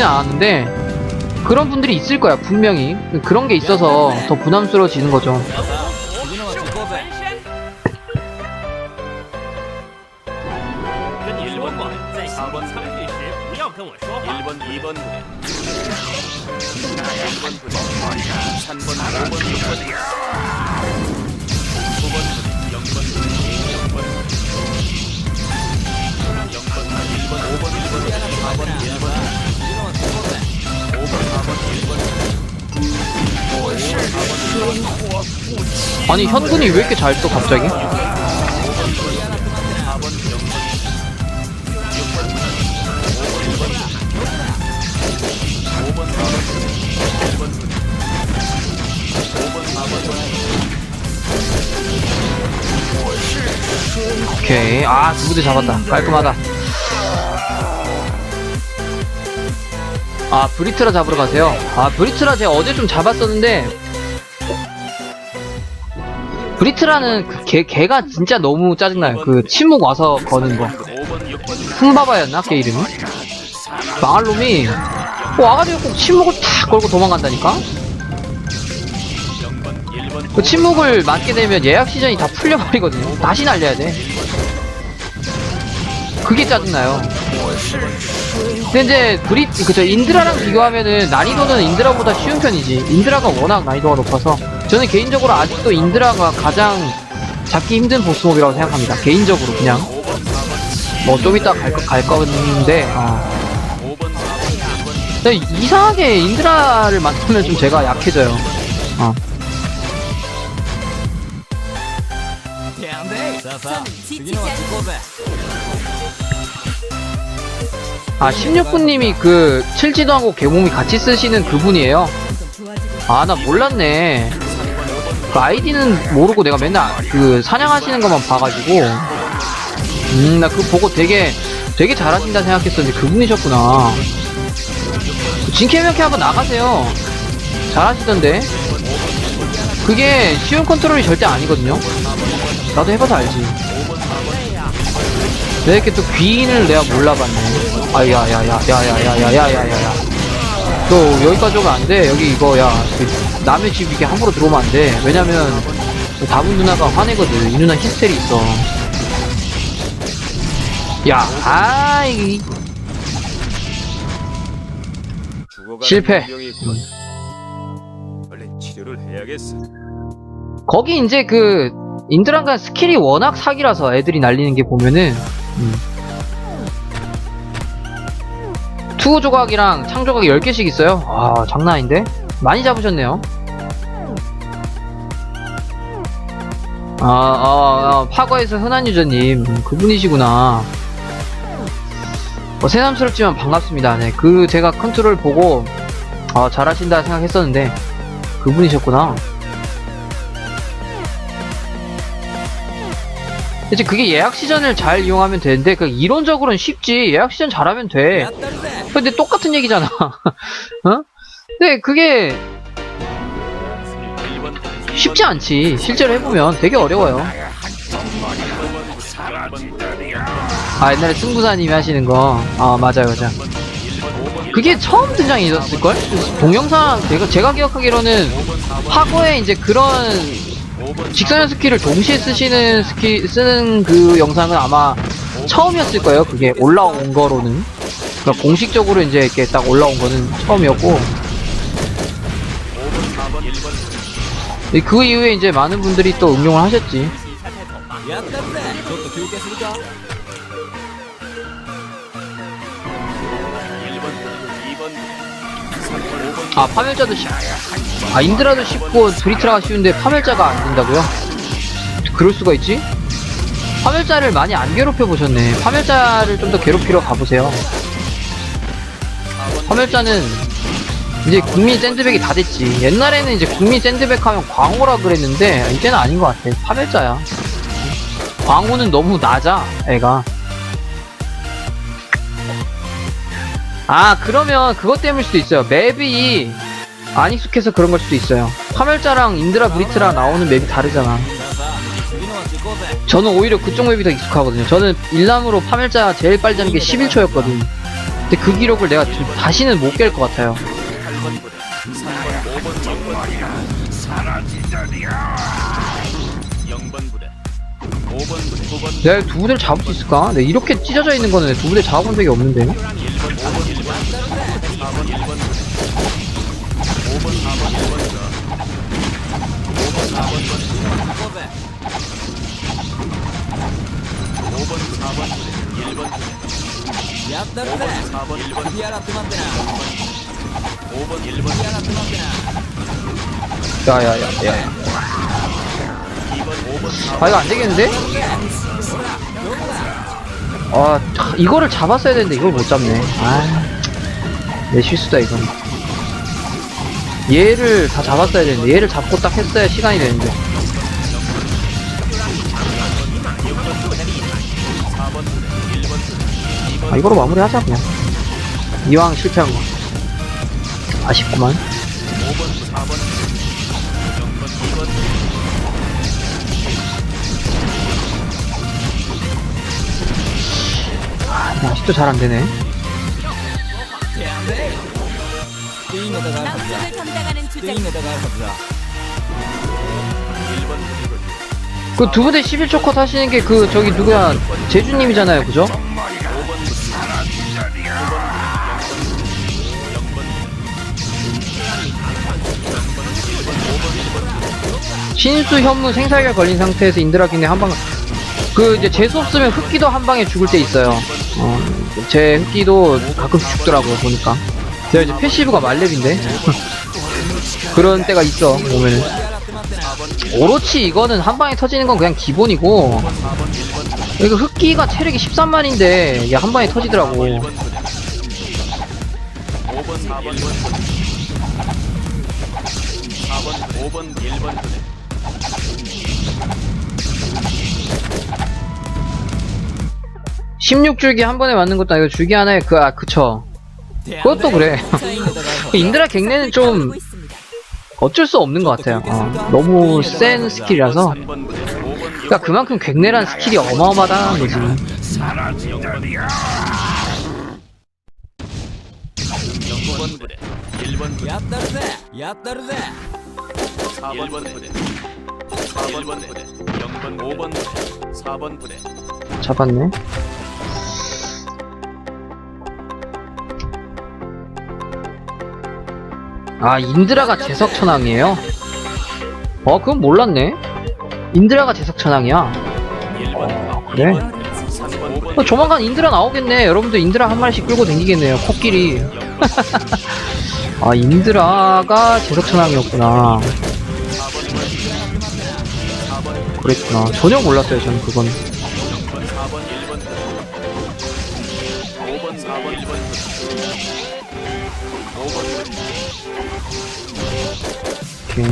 보진 않았는데 그런 분들이 있을 거야 분명히. 그런 게 있어서 더 부담스러워지는 거죠 아니 현군이 왜 이렇게 잘떠 갑자기? 4번, 0번. 6번, 5번, 4번, 1번 부대. 5번, 4번, 오케이 아 두부대 잡았다 깔끔하다 아 브리트라 잡으러 가세요 아 브리트라 제가 어제 좀 잡았었는데 브리트라는 그 개, 개가 진짜 너무 짜증나요 그 침묵 와서 거는 거 5번, 6번. 흠바바였나 걔 이름이? 망할 놈이 뭐 와가지고 꼭 침묵을 탁 걸고 도망간다니까? 0번, 1번. 그 침묵을 맞게 되면 예약 시전이 다 풀려버리거든요. 다시 날려야 돼. 그게 짜증나요. 근데 이제 브리 그저 인드라랑 비교하면은 난이도는 인드라보다 쉬운 편이지. 인드라가 워낙 난이도가 높아서 저는 개인적으로 아직도 인드라가 가장 잡기 힘든 보스몹이라고 생각합니다. 개인적으로 그냥 뭐 좀 이따 갈, 거, 갈 건데 아. 이상하게 인드라를 만나면 좀 제가 약해져요. 어. 아 16분님이 그 칠지도 하고 개몸이 같이 쓰시는 그분이에요. 아 나 몰랐네. 그 아이디는 모르고 내가 맨날 그 사냥하시는 것만 봐가지고 음 나 그거 보고 되게 되게 잘하신다 생각했었는데 그분이셨구나. 진캐명캐 한번 나가세요. 잘하시던데. 그게 쉬운 컨트롤이 절대 아니거든요. 나도 해봐서 알지. 내가 이렇게 또 귀인을 내가 몰라봤네. 아, 야, 야, 야, 야, 야, 야, 야, 야, 야, 야, 야. 너 여기까지 오면 안 돼. 여기 이거, 야. 그 남의 집 이렇게 함부로 들어오면 안 돼. 왜냐면, 그 다분 누나가 화내거든. 이 누나 히스테리 있어. 야, 아이. 죽어가는 실패. 있군. 얼른 치료를 해야겠어. 거기 이제 그, 인드란간 스킬이 워낙 사기라서 애들이 날리는 게 보면은, 음. 투구 조각이랑 창 조각이 10개씩 있어요. 아, 장난 아닌데? 많이 잡으셨네요. 아, 아, 아 파과에서 흔한 유저님 그분이시구나. 어, 새삼스럽지만 반갑습니다. 네그 제가 컨트롤 보고 아, 잘하신다 생각했었는데 그분이셨구나. 이제 그게 예약 시전을 잘 이용하면 되는데 그 이론적으로는 쉽지. 예약 시전 잘하면 돼. 근데 똑같은 얘기잖아. 어? 근데 그게 1번, 쉽지 않지 실제로 해보면 되게 어려워요 4번, 아 옛날에 승부사님이 하시는 거 아 맞아요 맞아 그게 처음 등장이었을걸? 동영상 제가, 제가 기억하기로는 파고에 이제 그런 5번, 직선형 스킬을 동시에 쓰시는 스킬 쓰는 그 영상은 아마 처음이었을 거예요. 그게 올라온 거로는. 그러니까 공식적으로 이제 이렇게 딱 올라온 거는 처음이었고 그 이후에 이제 많은 분들이 또 응용을 하셨지. 아 파멸자도 쉽. 아 인드라도 쉽고 브리트라가 쉬운데 파멸자가 안 된다고요? 그럴 수가 있지? 파멸자를 많이 안 괴롭혀 보셨네. 파멸자를 좀 더 괴롭히러 가보세요. 파멸자는 이제 국민 샌드백이 다 됐지. 옛날에는 이제 국민 샌드백 하면 광호라 그랬는데 이제는 아닌 것 같아. 파멸자야. 광호는 너무 낮아, 애가. 아, 그러면 그것 때문일 수도 있어요. 맵이 안 익숙해서 그런 걸 수도 있어요. 파멸자랑 인드라 브리트랑 나오는 맵이 다르잖아. 저는 오히려 그쪽 맵이 더 익숙하거든요. 저는 일남으로 파멸자 제일 빨리 잡는 게 11초였거든요. 근데 그 기록을 내가 다시는 못 깰 것 같아요. 1번부대 3번 5번 6번 사라지다니야 0번부대 5번 9번 내가 두 부대를 잡을 수 있을까? 내 이렇게 찢어져 있는 거는 두 부대 잡아본 적이 없는데 1번 5번 1번 4번 1번 5번 4번 1번 5번 4번 1번 5번 4번 1번 5번 4번 1번 5번 1번 야야야 야 2번 아, 이거 안 되겠는데? 아 이거를 잡았어야 되는데 이걸 못 잡네. 아내 실수다 이건. 얘를 다 잡았어야 되는데 얘를 잡고 딱 했어야 시간이 되는데. 아 이거로 마무리하자 그냥. 이왕 실패한 거. 아쉽구만. 5번, 4번, 0번, 아, 이거 아직도 잘 안 되네. 그두 분의 11초 컷 하시는 게 그 저기 누구야 제주님이잖아요, 그죠? 신수 현무 생사결 걸린 상태에서 인드라 기내 한방 그 이제 재수 없으면 흑기도 한 방에 죽을 때 있어요. 어, 제 흑기도 가끔씩 죽더라고요 보니까. 제가 이제 패시브가 말렙인데 그런 때가 있어 보면은. 오로치 이거는 한 방에 터지는 건 그냥 기본이고 이거 흑기가 체력이 13만인데 이게 한 방에 터지더라고. 16줄기 한 번에 맞는 것도 아니고 줄기 하나에 그, 아, 그쵸. 그것도 그래. 인드라 갱내는 좀 어쩔 수 없는 것 같아요. 어, 너무 센 스킬이라서. 그니까 그만큼 갱내란 스킬이 어마어마하다는 거지. 번 부대, 1번 부대, 4번 부대, 4번 부대 0번 5번 부대 4번 부대 잡았네. 아, 인드라가 제석천왕이에요? 어, 그건 몰랐네. 인드라가 제석천왕이야. 1번 그래? 3번 5번 어, 조만간 인드라 나오겠네. 여러분들 인드라 한 마리씩 끌고 다니겠네요. 코끼리. 아, 인드라가 제석천왕이었구나. 그랬구나. 전혀 몰랐어요, 저는 그건. 4번 1번 5번 4번 1번 5번 오케이.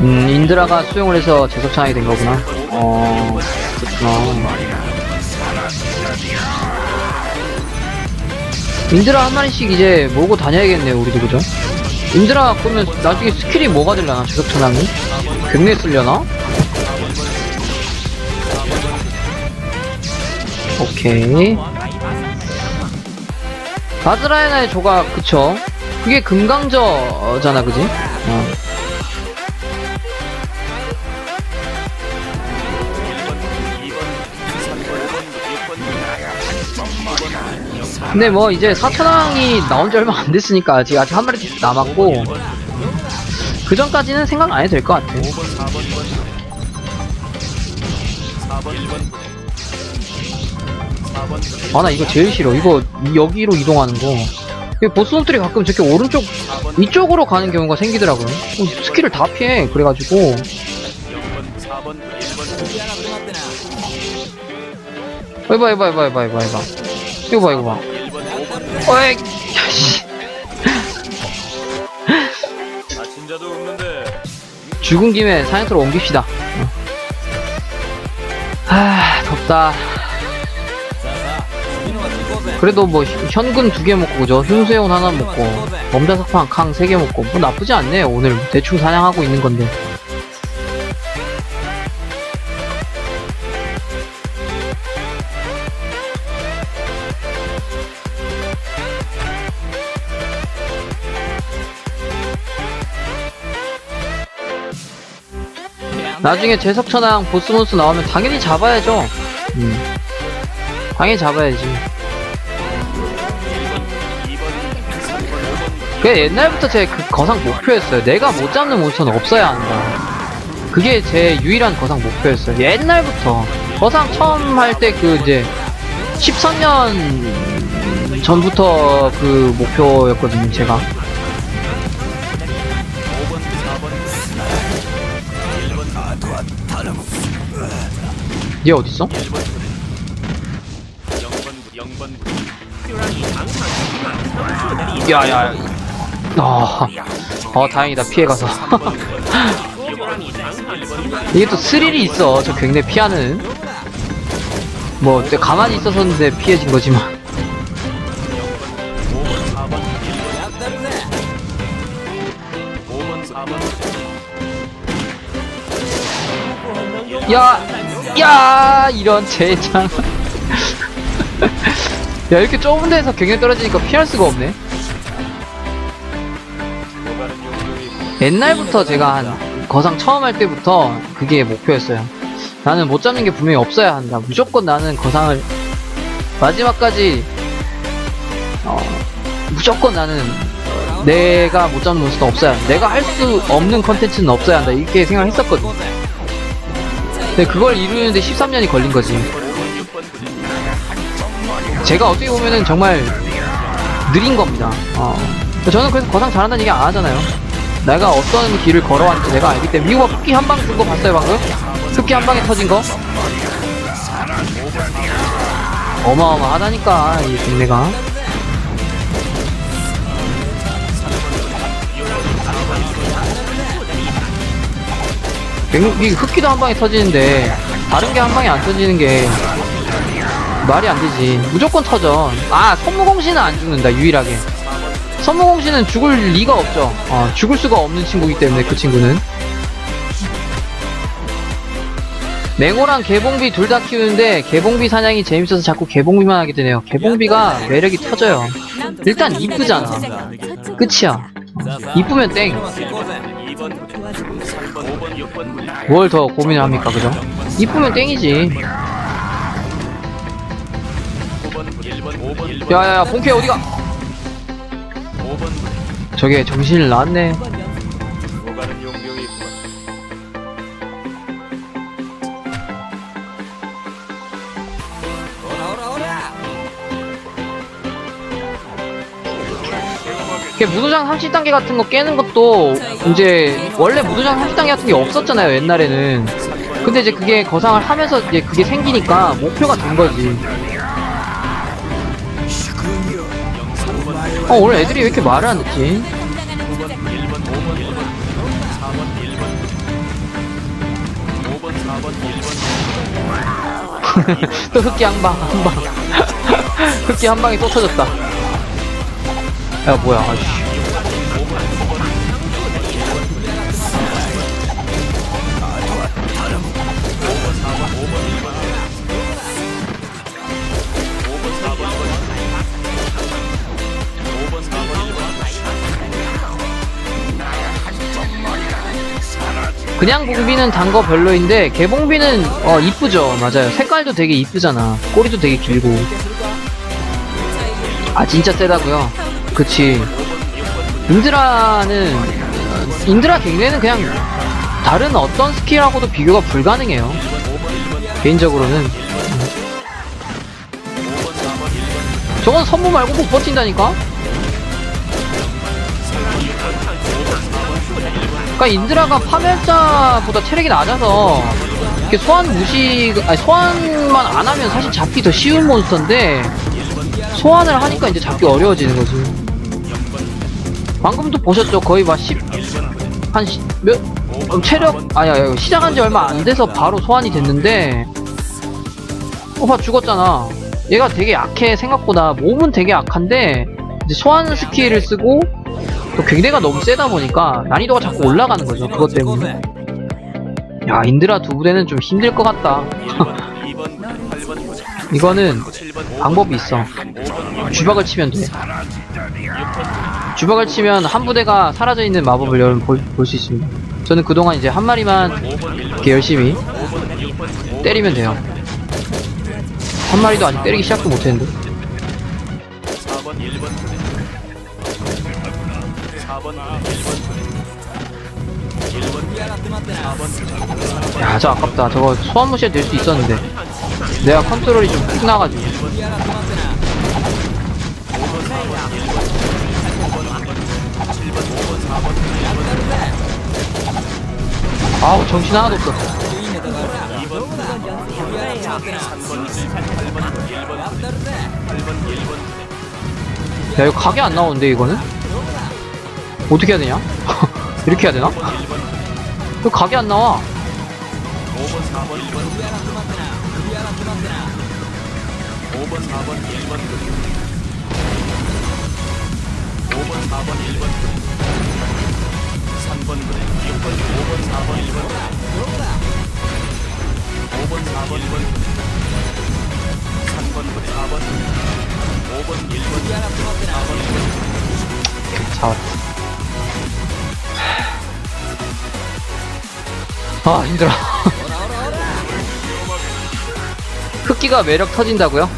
음, 인드라가 수용을 해서 제석창이 된 거구나. 어, 그렇구나. 인드라 한 마리씩 이제 몰고 다녀야겠네요, 우리도, 그죠? 인드라 그러면 나중에 스킬이 뭐가 되려나, 제석천왕이? 갱내 쓰려나? 오케이. 바드라이나의 조각, 그쵸? 그게 금강저잖아, 그지? 어. 근데 뭐 이제 사천왕이 나온 지 얼마 안 됐으니까 아직 아직 한 마리 남았고 그 전까지는 생각 안 해도 될 것 같아. 아나 이거 제일 싫어. 이거 여기로 이동하는 거. 보스놈들이 가끔 저렇게 오른쪽 이쪽으로 가는 경우가 생기더라고요. 어, 스킬을 다 피해 그래가지고. 4번, 1번. 해봐 해봐 해봐 해봐 해봐 해봐. 이거 봐 이거 봐. 어이, 씨. 다친 자도 없는데. 죽은 김에 사냥터로 옮깁시다. 아, 덥다. 그래도 뭐 현금 두 개 먹고 그죠? 흉쇄온 하나 먹고 범자석판 캉 세 개 먹고 뭐 나쁘지 않네요 오늘 대충 사냥하고 있는 건데 나중에 제석천왕 보스몬스 나오면 당연히 잡아야죠. 음. 당연히 잡아야지. 2번, 3번, 5번, 그게 옛날부터 제 그 거상 목표였어요. 내가 못 잡는 몬스터는 없어야 한다. 그게 제 유일한 거상 목표였어요. 옛날부터. 거상 처음 할 때 그 이제 13년 전부터 그 목표였거든요, 제가. 얘 어딨어? 1번 야야. 아, 어 다행이다. 피해가서. 이게 또 스릴이 있어. 저 굉장히 피하는. 뭐 어때, 가만히 있었었는데 피해진 거지만. 야! 야! 이런 젠장. 야, 이렇게 좁은 데서 경력 떨어지니까 피할 수가 없네. 옛날부터 제가 한, 거상 처음 할 때부터 그게 목표였어요. 나는 못 잡는 게 분명히 없어야 한다. 무조건 나는 거상을 마지막까지, 어, 무조건 나는 내가 못 잡는 몬스터 없어야 한다. 내가 할 수 없는 컨텐츠는 없어야 한다. 이렇게 생각했었거든. 근데 그걸 이루는데 13년이 걸린 거지. 5번, 6번, 제가 어떻게 보면은 정말 느린 겁니다. 어. 저는 그래서 거상 잘한다는 얘기 안 하잖아요. 내가 어떤 길을 걸어왔는지 내가 알기 때문에 봐, 흡기 한 방 준 거 봤어요 방금? 흡기 한 방에 터진 거? 어마어마하다니까 이 동네가 이 흡기도 한 방에 터지는데 다른 게 한 방에 안 터지는 게 말이 안 되지. 무조건 터져. 아, 선무공시는 안 죽는다, 유일하게. 선무공시는 죽을 리가 없죠. 어, 죽을 수가 없는 친구이기 때문에, 그 친구는. 맹호랑 개봉비 둘 다 키우는데, 개봉비 사냥이 재밌어서 자꾸 개봉비만 하게 되네요. 개봉비가 매력이 터져요. 일단 이쁘잖아. 끝이야. 이쁘면 땡. 2번, 3번, 5번, 6번, 뭘더 고민을 합니까, 그죠? 이쁘면 땡이지. 9번, 1번, 5번, 1번, 야야야, 본캐 어디가? 5번, 저게 정신을 놨네. 무도장 30단계 같은 거 깨는 것도 이제 원래 무도장 30단계 같은 게 없었잖아요 옛날에는. 근데 이제 그게 거상을 하면서 이제 그게 생기니까 목표가 된 거지. 어 오늘 애들이 왜 이렇게 말을 안 듣지? 9번, 1번, 5번, 1번, 4번, 1번, 5번, 4번, 1번, 또 흑기 한방 한방. 흑기 한 방에 또 터졌다 야 뭐야 아씨. 그냥 봉비는 단 거 별로인데 개봉비는 어 이쁘죠. 맞아요. 색깔도 되게 이쁘잖아. 꼬리도 되게 길고. 아 진짜 세다고요 그치. 인드라는 어, 인드라 갱레는 그냥 다른 어떤 스킬하고도 비교가 불가능해요. 개인적으로는. 저건 선무 말고 못 버틴다니까? 그러니까 인드라가 파멸자보다 체력이 낮아서 이렇게 소환 무시 아니 소환만 안 하면 사실 잡기 더 쉬운 몬스터인데 소환을 하니까 이제 잡기 어려워지는 거지. 방금도 보셨죠? 거의 막 10한몇 음, 체력 아야 야, 시작한 지 얼마 안 돼서 바로 소환이 됐는데 오빠 죽었잖아. 얘가 되게 약해 생각보다 몸은 되게 약한데 이제 소환 스킬을 쓰고 또 굉대가 너무 세다 보니까 난이도가 자꾸 올라가는 거죠. 그것 때문에. 야 인드라 두 부대는 좀 힘들 것 같다. 2번, 8번, 이거는 7번, 방법이 있어. 5번, 주박을 치면 돼. 6번, 주박을 치면 한 부대가 사라져 있는 마법을 여러분 볼 수 있습니다. 저 저는 그동안 이제 한 마리만 5번 1번 이렇게 열심히 5번 6번 때리면 돼요. 한 마리도 아직 때리기 시작도 못했는데. 4번 1번 부대 4번 1번 부대 1번 4번 야, 저 아깝다. 저거 소환무시에 될수 있었는데. 내가 컨트롤이 좀 푹 나가지고. 아우, 정신 하나도 없어. 2번 3번 8번 1번 8번 1번 야, 이거 각이 안 나오는데, 이거는? 어떻게 해야 되냐? 이렇게 해야 되나? 이거 각이 안 나와. 5번 4번 1번 5번 4번 1번 5번 4번 1번 3번 6번 5번 4번 1번 5번 4번 1번 3번 4번 5번 1번 4번 1번 잡았다. 아, 힘들어. 흑기가 매력 터진다고요?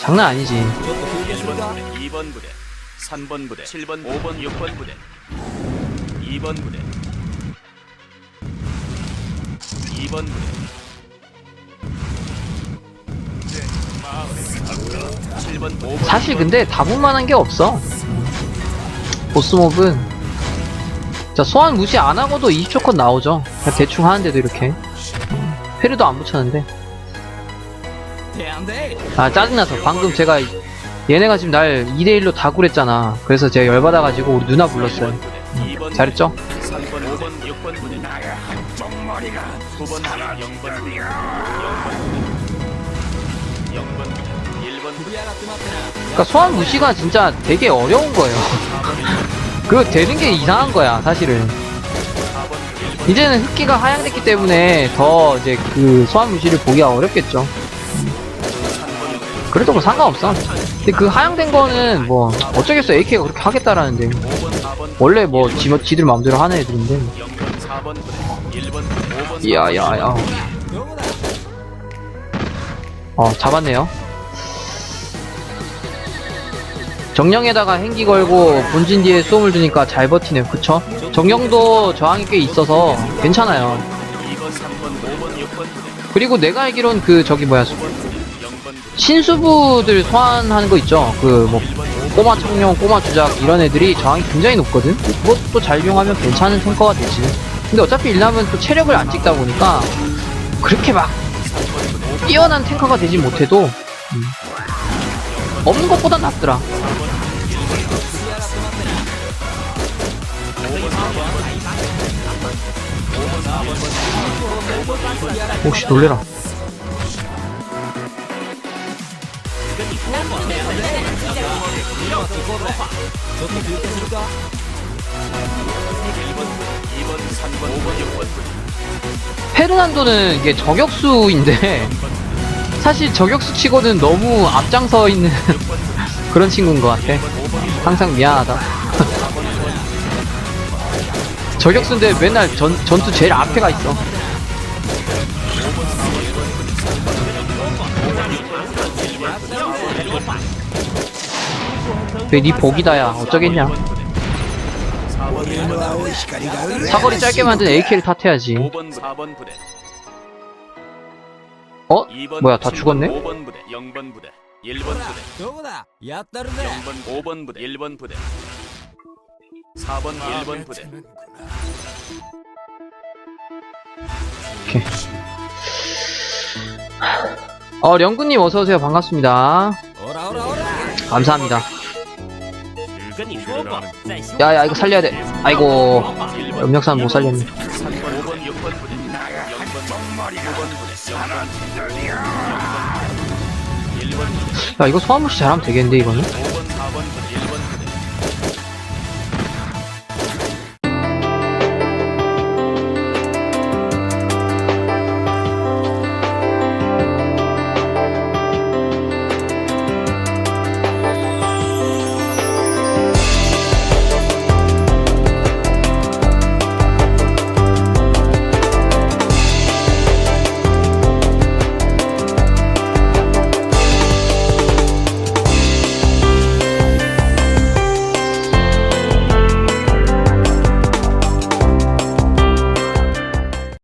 장난 아니지. 1번 2번 부대 3번 부대 7번 5번 6번 부대 2번 부대 2번 부대 7번 5번 사실 근데 다분만한 게 없어. 보스몹은 자 소환 무시 안 하고도 20초 컷 나오죠. 그냥 대충 하는데도 이렇게 페르도 안 붙였는데 아 짜증나서 방금 제가 얘네가 지금 날 2대1로 다 구랬잖아. 그래서 제가 열받아가지고 우리 누나 불렀어요. 2번 잘했죠? 3번 5번 6번 부대 9번 0번 부대 0번 부대 1번 부대 그러니까 소환 무시가 진짜 되게 어려운 거예요. 그거 되는 게 이상한 거야 사실은. 4번 1번 이제는 흑기가 하향됐기 때문에 더 이제 그 소환 무시를 보기가 어렵겠죠. 그래도 뭐 상관없어. 근데 그 하향된 거는 뭐 어쩌겠어 AK가 그렇게 하겠다라는데 5번 4번 원래 뭐 지, 지들 마음대로 하는 애들인데. 0번 4번 부대 1번 부대 5번 야야야. 어 잡았네요. 정령에다가 행기 걸고 본진 뒤에 수험을 두니까 잘 버티네요. 그쵸? 정령도 저항이 꽤 있어서 괜찮아요. 2번 3번 5번 6번 부대 그리고 내가 알기론 그 저기 뭐야 5번 부대 0번 부대 신수부들 소환하는 거 있죠? 그 뭐 꼬마 청룡 꼬마 주작 이런 애들이 저항이 굉장히 높거든? 그것도 잘 이용하면 괜찮은 탱커가 되지. 근데 어차피 일남은 또 체력을 안 찍다 보니까 그렇게 막 뛰어난 탱커가 되지 못해도 음, 없는 것보단 낫더라. 혹시 놀래라 이번 3번 5번 6번 부대 페르난도는 이게 저격수인데 사실 저격수 치고는 너무 앞장서 있는 그런 친구인 것 같아. 항상 미안하다. 저격수인데 맨날 전, 전투 제일 앞에 가 있어. 그니 복이다 야 어쩌겠냐 사거리 짧게 만든 AK를 탓해야지 어? 뭐야 다 죽었네? 1번 부대 누구다? 야따르네. 0번 5번 부대 1번 부대 4번 1번 부대 어 령군님 어서오세요 반갑습니다 오라 오라 오라. 감사합니다 야야 이거 살려야 돼. 아이고 음력산 못 살렸네. 3번 5번 6번 부대 0번 5번 부대 0번 1번 부대 야 이거 소환무시 잘하면 되겠는데 이거는